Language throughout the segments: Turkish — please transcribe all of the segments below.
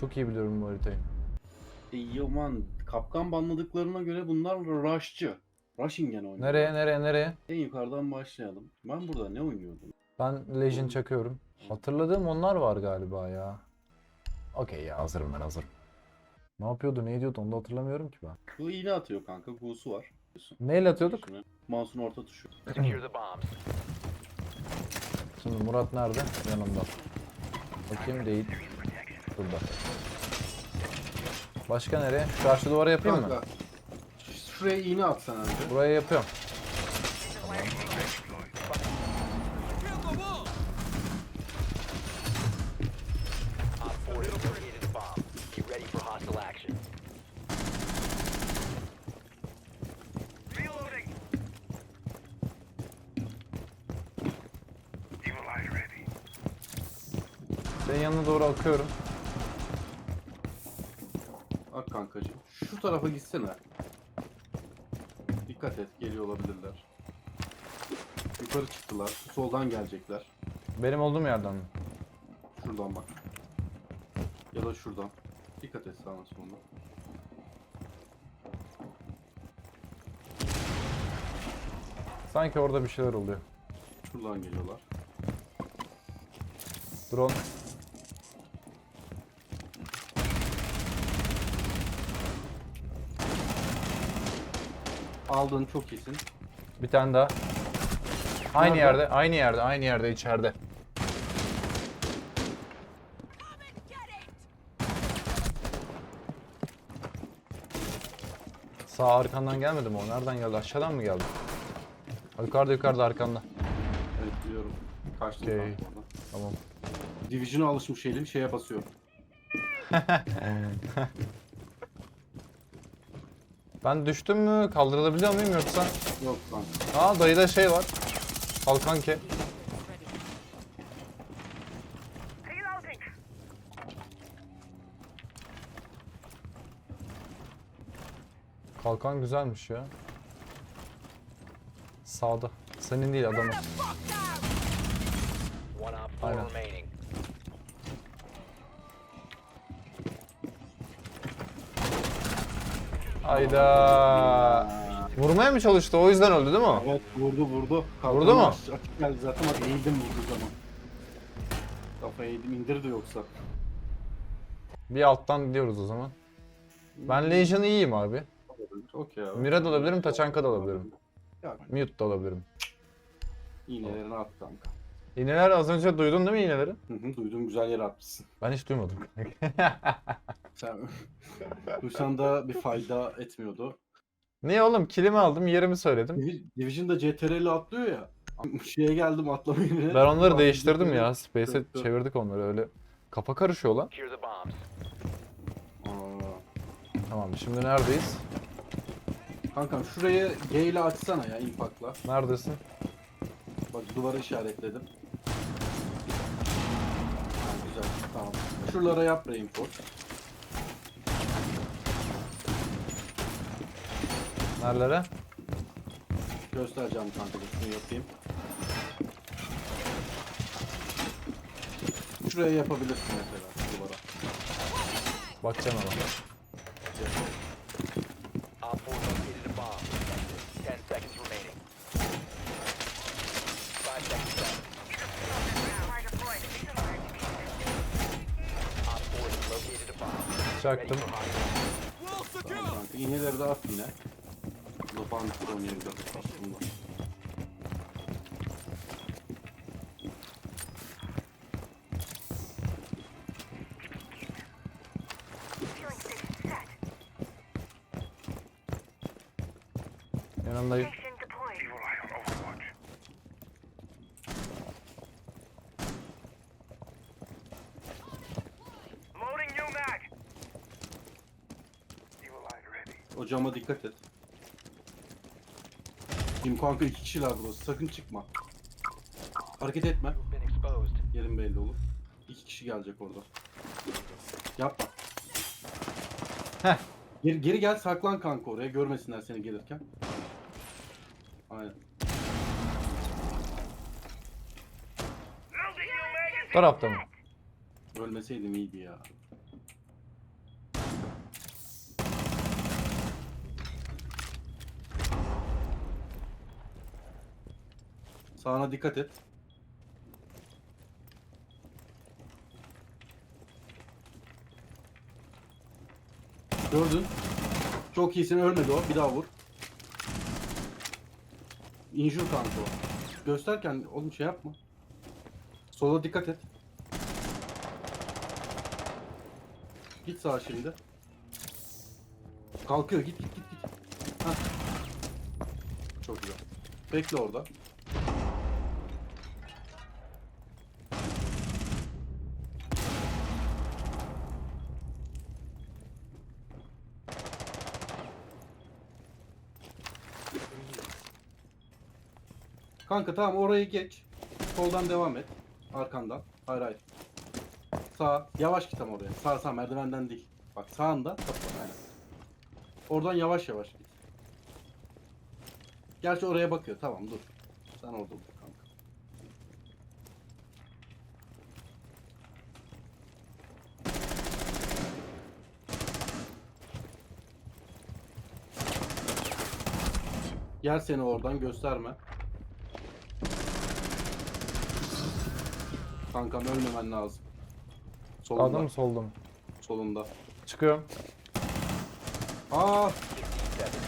Çok iyi biliyorum bu haritayı. E, Yaman kapkan banladıklarına göre bunlar rush'çı. Rushingen oynuyor. Nereye nereye nereye? En yukarıdan başlayalım. Ben burada ne oynuyordum? Ben Legion çakıyorum. Hatırladığım onlar var galiba ya. Okey ya hazırım ben hazırım. Ne yapıyordu ne ediyordu onu da hatırlamıyorum ki ben. Bu iğne atıyor kanka. Gu'su var. Neyle atıyorduk? Mouse'un orta tuşu. Şimdi Murat nerede? Yanımda. Bakayım değil. Burada. Başka nereye? Şu karşı duvara yapayım mı? Kanka. Şuraya iğne atsan önce. Buraya yapıyorum. Op 4 has located the bomb. Be ready for hostile action. Senin yanına doğru akıyorum. Bak kankacığım. Şu tarafa gitsene. Dikkat et. Geliyor olabilirler. Yukarı çıktılar. Soldan gelecekler. Benim olduğum yerden mi? Şuradan bak. Ya da şuradan. Dikkat et sağına soluna. Sanki orada bir şeyler oluyor. Şuradan geliyorlar. Drone. Aldın çok iyisin. Bir tane daha. Aynı Nerede? yerde, aynı yerde, aynı yerde içeride. Sağ arkandan gelmedi mi o? Nereden geldi? Aşağıdan mı geldi? Yukarıda yukarıda arkanda. Evet biliyorum. Kaçtım Okey. oradan. Tamam. Division'a alışmış elim şeye basıyor. Ben düştüm mü? Kaldırılabiliyor muyum yoksa? Yok kanka. Aa dayıda şey var. Kalkan ke. Kalkan güzelmiş ya. Sağda. Senin değil adamın. One op 4 Aynen. Ayda. Vurmaya mı çalıştı? O yüzden öldü değil mi o? Evet vurdu vurdu. Vurdu mu? aç- Açık geldi zaten bak eğildim vurduğu zaman. Kafayı eğildim indirdi yoksa. Bir alttan gidiyoruz o zaman. Ben Legion iyiyim abi. Okey abi. Mira da alabilirim, Taçanka da alabilirim. Ya Mute da alabilirim. iğnelerini at kanka. İğneler az önce duydun değil mi iğneleri? Hı hı duydum güzel yere atmışsın. Ben hiç duymadım. Sen duysan da bir fayda etmiyordu. Niye oğlum? Kilimi aldım, yerimi söyledim. Divi- Division'da CTRL atlıyor ya. Şeye geldim atlamayı. Ben onları değiştirdim ya. Space'e çevirdik onları öyle. Kafa karışıyor lan. Secure the bombs. Aa. Tamam şimdi neredeyiz? Kankam şuraya G ile açsana ya impact'la. Neredesin? Bak duvara işaretledim. Tamam. Şuralara yap reinforce. Nerelere? Göstereceğim kanka şunu yapayım. Şuraya yapabilirsin mesela duvara. Bakacağım ama. Op 4 located a bomb. 10 seconds remaining. 5 seconds left. Op 4 has located a bomb. Ready Çaktım. iğneleri de at yine. Lopan Chrome yerinde Dikkat et. Kim kanka iki kişiler burası sakın çıkma. Hareket etme. Yerin belli olur. İki kişi gelecek orada. Yapma. Heh. Geri, geri gel saklan kanka oraya görmesinler seni gelirken. Aynen. Tarafta mı? Ölmeseydim iyiydi ya. Sağına dikkat et. Gördün. Çok iyisin ölmedi o. Bir daha vur. Injure kanka o. Gösterken oğlum şey yapma. Sola dikkat et. Git sağa şimdi. Kalkıyor git git git git. Hah. Çok güzel. Bekle orada. Kanka tamam orayı geç. Soldan devam et. Arkandan. Hayır hayır. Sağ. Yavaş git ama oraya. Sağ sağ merdivenden değil. Bak sağında aynen. Oradan yavaş yavaş git. Gerçi oraya bakıyor. Tamam dur. Sen orada dur kanka. Yer seni oradan gösterme. Kankam ölmemen lazım. Solunda. Sağda mı solda mı? Solunda. Çıkıyorum. Aa! 15 seconds.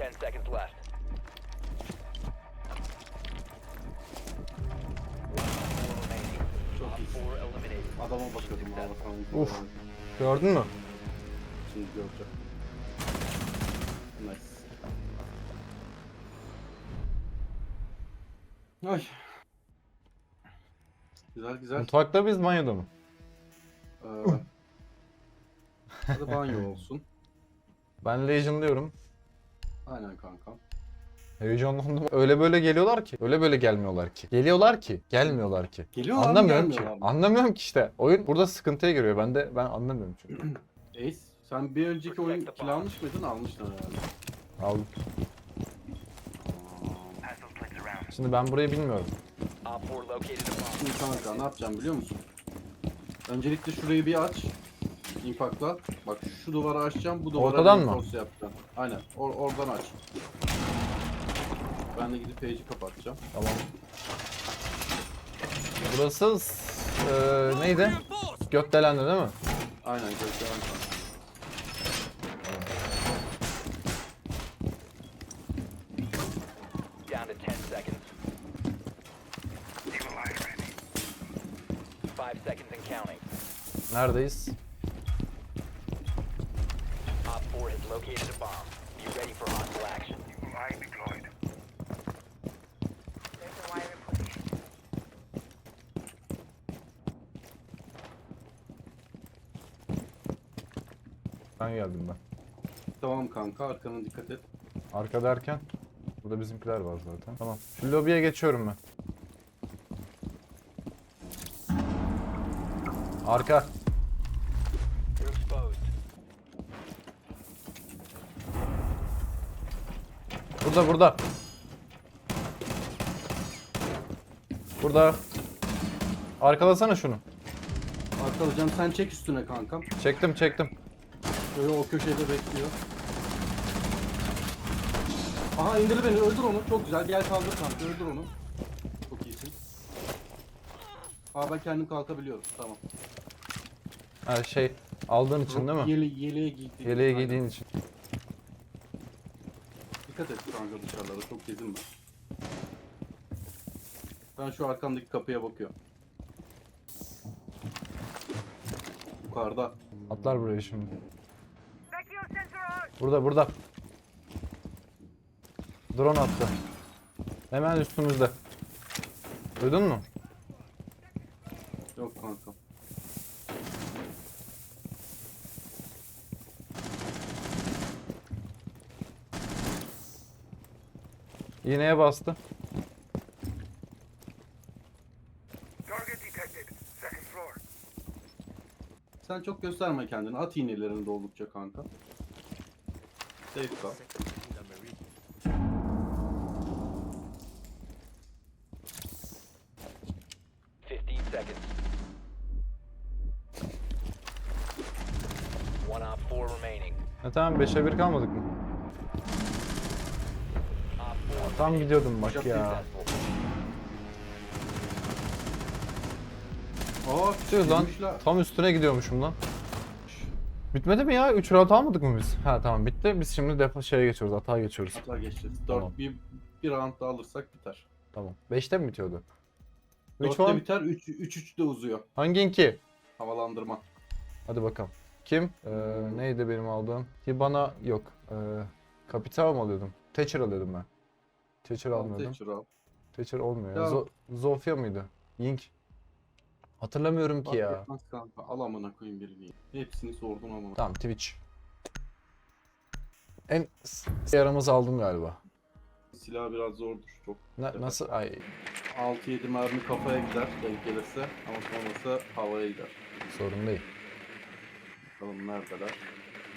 10 seconds left. Çok iyi. 4 eliminated. Adama bakıyordum Allah'tan. Uf. Gördün mü? Şimdi göreceğim. Nice. Ay. Güzel güzel. Mutfakta biz banyoda mı? Ee, hadi banyo olsun. Ben Legion'lıyorum. Aynen kankam. Heyecanlandım. Öyle böyle geliyorlar ki. Öyle böyle gelmiyorlar ki. Geliyorlar ki. Gelmiyorlar ki. Geliyorlar mı, Anlamıyorum ki. mı? Anlamıyorum ki işte. Oyun burada sıkıntıya giriyor. Ben de ben anlamıyorum çünkü. Ace sen bir önceki oyun kill almış mıydın? Almıştın herhalde. Aldım. Şimdi ben burayı bilmiyorum. Op 4 located a bomb. Şimdi kanka ne yapacağım biliyor musun? Öncelikle şurayı bir aç. İnfakla. Bak şu duvarı açacağım. Bu duvara Ortadan mı? reinforce yapacağım. Aynen. Or- oradan aç. Ben de gidip page'i kapatacağım. Tamam. Burası s- eee, neydi? Gökdelendi değil mi? Aynen gösteren kanka. Down to 10 seconds. Five seconds and counting. Neredeyiz? Op 4 has located a bomb. Be ready for hostile action. There's a wire in position. Ben geldim ben. Tamam kanka arkana dikkat et. Arka derken burada bizimkiler var zaten. Tamam. Şu lobiye geçiyorum ben. Arka. Burada burada. Burada. Arkalasana şunu. Arkalayacağım sen çek üstüne kankam. Çektim çektim. Böyle o köşede bekliyor. Aha indir beni öldür onu. Çok güzel. Gel kaldır kanka öldür onu. Çok iyisin. Aa ben kendim kalkabiliyorum. Tamam. Ha şey aldığın için değil mi? Yele, yeleğe giydiğin. Yeleği Aynen. giydiğin için. Dikkat et kanka dışarılara. Çok gezinme. Ben şu arkamdaki kapıya bakıyorum. Yukarıda. Atlar buraya şimdi. Burada burada. Drone attı. Hemen üstümüzde. Duydun mu? Yok kanka. İğneye bastı. Sen çok gösterme kendini. At iğnelerini de oldukça kanka. Safe kal. Fifteen seconds. One op 4 remaining. E tamam 5'e 1 kalmadık mı? Tam gidiyordum bak ya. Aa Tüh lan. Tam üstüne gidiyormuşum lan. Bitmedi mi ya? 3 round almadık mı biz? Ha tamam bitti. Biz şimdi defa şeye geçiyoruz. Hata geçiyoruz. Hatta geçeceğiz. 4 Tamam. bir, bir round daha alırsak biter. Tamam. 5'te mi bitiyordu? 3 4'te one. biter 3 3 3 de uzuyor. Hanginki? Havalandırma. Hadi bakalım. Kim? Ee, neydi benim aldığım? Hibana yok. Ee, Kapital mı alıyordum? Thatcher alıyordum ben. Thatcher almıyordum. Thatcher al. Thatcher olmuyor. ya. Ya. Zo- Zofia mıydı? Yink. Hatırlamıyorum ki ya. etmez kanka. Al amına koyayım birini. Hepsini sordum ama. Tamam Twitch. En yaramızı aldım galiba. Silah biraz zordur. Çok. Na- Evet. nasıl? Ay 6-7 mermi kafaya gider denk gelirse ama sonrası havaya gider. sorun değil. Bakalım neredeler.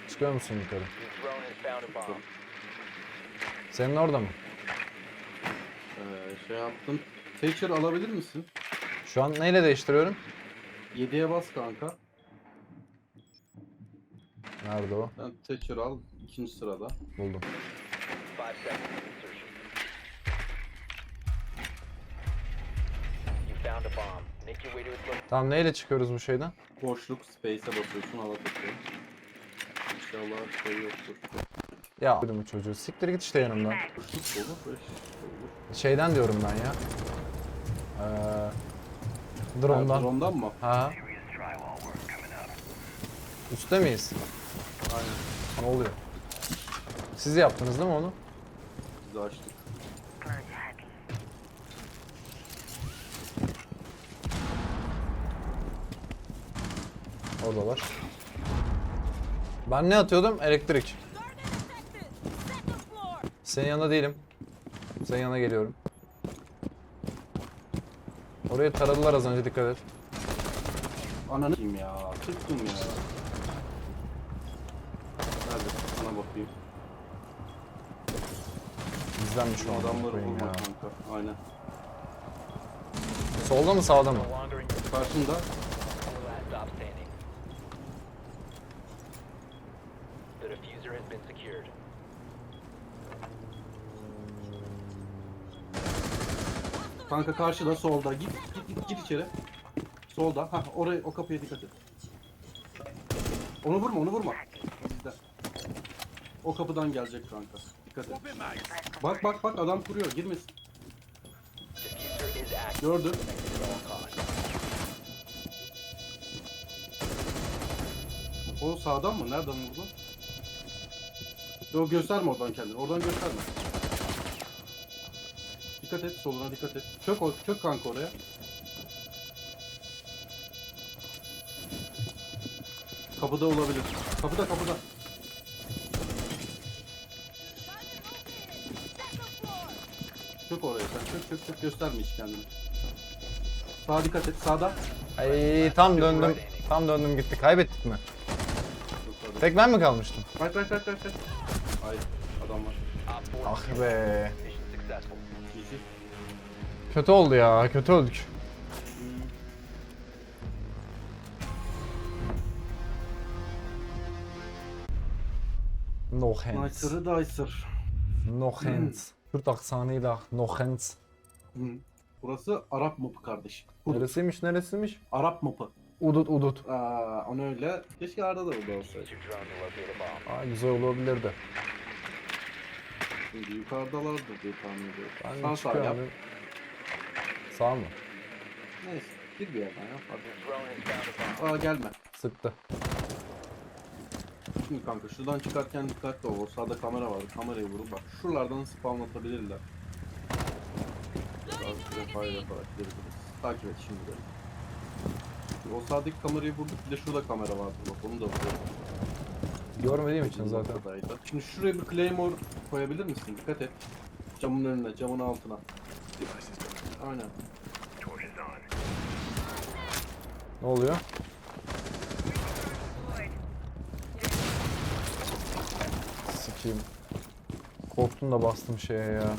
Çıkıyor musun yukarı? Senin orada mı? Ee, şey yaptım. Thatcher alabilir misin? Şu an neyle değiştiriyorum? 7'ye bas kanka. Nerede o? Ben Thatcher al. ikinci sırada. Buldum. Five seconds to insertion. You found a bomb. Make your way to its location. Tamam neyle çıkıyoruz bu şeyden? Boşluk space'e basıyorsun hava tutuyor. İnşallah şey yoktur. Ya bu çocuğu. Siktir git işte yanımdan. Şeyden diyorum ben ya. Ee, Ha, drone'dan. Drone'dan mı? Ha. Üste miyiz? Aynen. Ne oluyor? Siz yaptınız değil mi onu? Biz açtık. Oradalar. Ben ne atıyordum? Elektrik. Senin yanında değilim. Senin yanına geliyorum. Orayı taradılar az önce dikkat et. Ananı s**eyim ya. Tıktım ya. Nerede? Sana bakayım. Bizdenmiş o Şu adamları adamları vurma ya. kanka. Aynen. Solda mı sağda mı? Standing. The diffuser has been secured. Kanka karşıda solda. Git git git, git içeri. Solda. Ha oraya o kapıya dikkat et. Onu vurma onu vurma. Bizde. O kapıdan gelecek kanka. Dikkat et. Bak bak bak adam kuruyor. Girmesin. Gördün. O sağdan mı? Nereden vurdu? Yok gösterme oradan kendini. Oradan gösterme. Dikkat et soluna dikkat et. Çök, o- çök kanka oraya. Kapıda olabilir. Kapıda kapıda. Çök oraya sen. Çök çök çök gösterme hiç kendini. Sağa dikkat et. Sağda. Ay tam döndüm. Tam döndüm gitti. Kaybettik mi? Tek ben mi kalmıştım? Kaç kaç kaç kaç kaç. Adam var. 4 Ah be. Kötü oldu ya. Kötü öldük. No hands. Nicer'ı Dicer. No hands. Kürt aksanıyla no hands. Hı. Burası Arap mapı kardeşim. Udut. Neresiymiş neresiymiş? Arap mapı. Udut udut. Aa, onu öyle. Keşke Arda da burada olsaydı. Aa, güzel olabilirdi. Şimdi yukarıdalardır diye tahmin ediyorum. Ben Sağ sağ yap. çıkıyorum. Sağ mı? Neyse. Gir bir yerden ya. Hadi. Aa gelme. Sıktı. Şimdi kanka şuradan çıkarken dikkatli ol. Sağda kamera var. Kamerayı vurun bak. Şuralardan spawnlatabilirler. Biraz refire yaparak gidebiliriz. Takip et. Şimdi O sağdaki kamerayı vurduk. Bir de şurada kamera vardı bak. Onu da vuruyorum. Görmediğim için zaten. Ortadaydı. Şimdi şuraya bir claymore koyabilir misin? Dikkat et. Camın önüne, camın altına. Aynen. Ne oluyor? Sikiyim. Korktum da bastım şeye ya.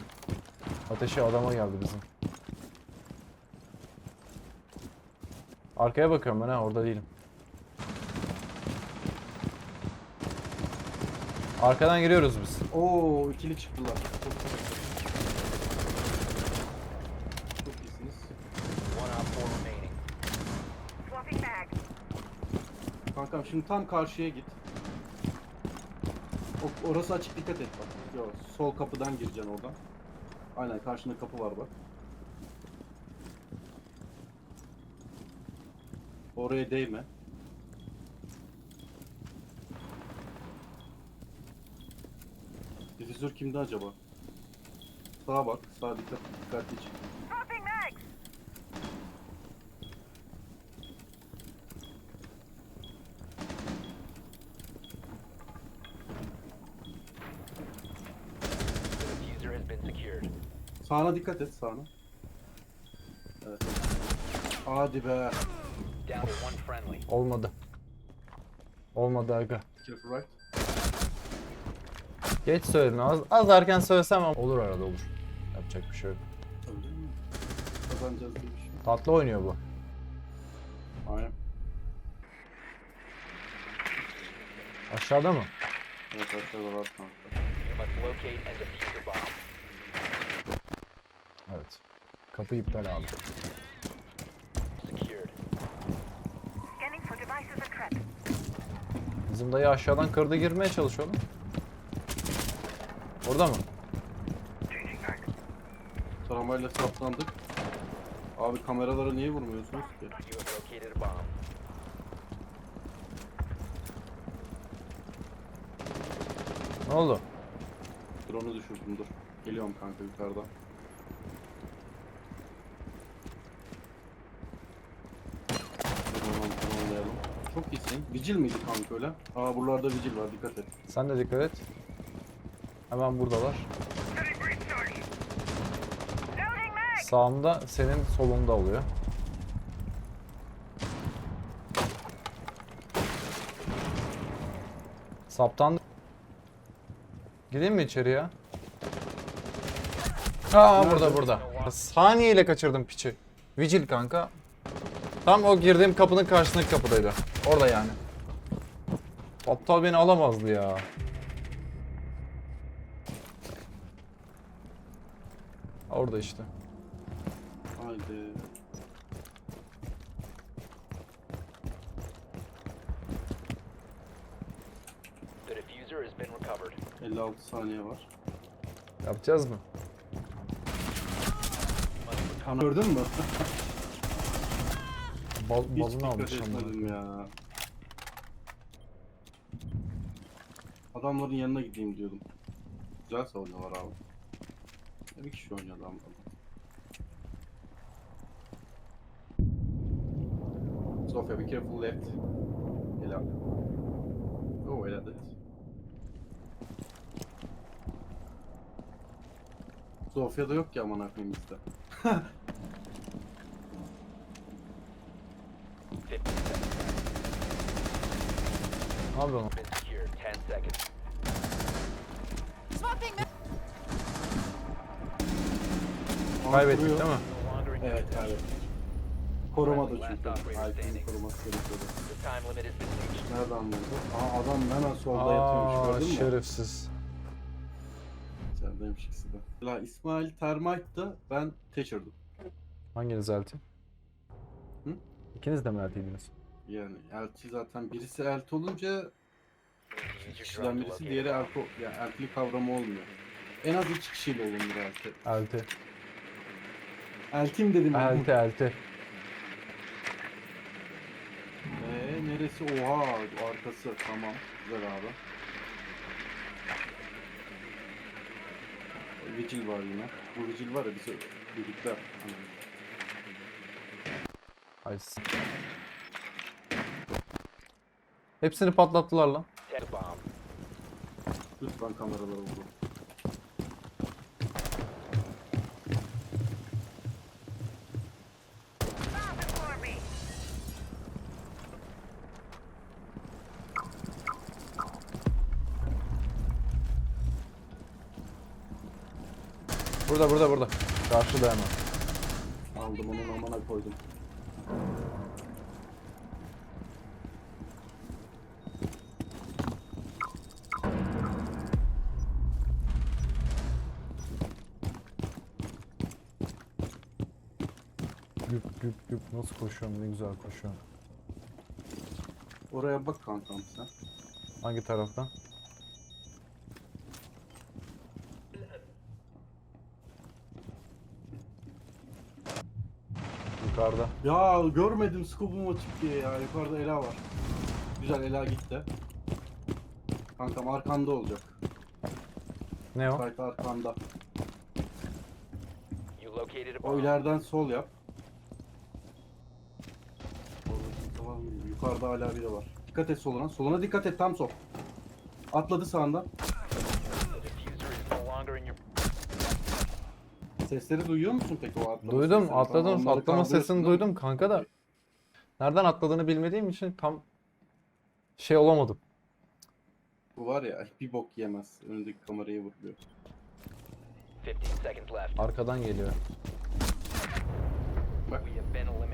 Ateşi adama geldi bizim. Arkaya bakıyorum ben ha orada değilim. Arkadan giriyoruz biz. Oo ikili çıktılar. Çok güzel. Çok iyisiniz. Kankam şimdi tam karşıya git. O, orası açık dikkat et bak. Yo, sol kapıdan gireceksin oradan. Aynen karşında kapı var bak. Oraya değme. Difüzör kimde acaba? Sağa bak. Sağa dikkat, dikkatli çık. Sağına dikkat et sağına. Evet. Hadi be. Olmadı. Olmadı aga. Careful right. Geç söyledin. Az, az erken söylesem ama olur arada olur. Yapacak bir şey yok. Öyle mi? Kazanacağız diye bir şey. Tatlı oynuyor bu. Aynen. Aşağıda mı? Evet aşağıda var kanka. You must locate and defuse the bomb. Evet. Kapı iptal abi. Secured. Scanning for devices and threat. Bizim dayı aşağıdan kırdı girmeye çalışıyor. Orada mı? Taramayla saplandık. Abi kameralara niye vurmuyorsunuz ki? Ne oldu? Drone'u düşürdüm dur. Geliyorum kanka yukarıdan. Çok iyisin. Vigil miydi kanka öyle? Aa buralarda vigil var dikkat et. Sen de dikkat et. Hemen buradalar. Sağında senin solunda oluyor. Saptan. Gireyim mi içeri ya? Aa Nerede? burada burada. Saniyeyle kaçırdım piçi. Vigil kanka. Tam o girdiğim kapının karşısındaki kapıdaydı. Orada yani. Aptal beni alamazdı ya. Orada işte. Haydi. The diffuser has been recovered. 56 saniye var. Yapacağız mı? Ana gördün mü? Bal, Hiç balını dikkat almışım. etmedim ya. Adamların yanına gideyim diyordum. Güzel savunuyorlar abi. Bir kişi oynuyor adamlar. Sofia be careful left. Helal. Oh helal evet. Sofya'da yok ki aman koyayım bizde. 50 seconds. Ne yapıyorsun? Been secured. 10 seconds. Aa, Kaybettik değil mi? Evet your possession. evet. Koruma da Last çünkü. standing. koruması gerekiyordu. Nereden buldu? Aa adam hemen solda yatıyormuş Aa gördün mü? şerefsiz. İçerideymiş ikisi de. La İsmail Termite'dı ben Thatcher'dım. Hanginiz elti? Hı? İkiniz de mi eltiydiniz? Yani elçi zaten birisi elti olunca kişiden birisi diğeri elti, ya eltili kavramı olmuyor. En az iki kişiyle olunur elti. Elti. Eltim dedim. Elti elti. Eee neresi? Oha arkası tamam. Güzel abi. Vigil var yine. Bu Vigil var ya bizi birlikte. Hani Ay. s- Hepsini patlattılar lan. Lütfen kameralara vurun. Burada burada burada. Karşıda hemen. Aldım onun amana koydum. Güp güp güp nasıl koşuyorum ne güzel koşuyorum. Oraya bak kankam sen. Hangi taraftan? Yukarıda. Ya görmedim scoop'um açık diye ya. Yukarıda Ela var. Güzel Ela gitti. Kankam arkanda olacak. Ne o? Site arkanda. You located a O bomb. ileriden sol yap. Tamam, Yukarıda hala biri var. Dikkat et soluna. Soluna dikkat et tam sol. Atladı sağından. The diffuser is no longer in your Sesleri duyuyor musun peki o atlama Duydum, sesini? atladım. Tamam, onları Atlama sesini duydum kanka da. Nereden atladığını bilmediğim için tam şey olamadım. Bu var ya bir bok yemez. Önündeki kamerayı vuruyor. 15 seconds left. Arkadan geliyor. We have been eliminated.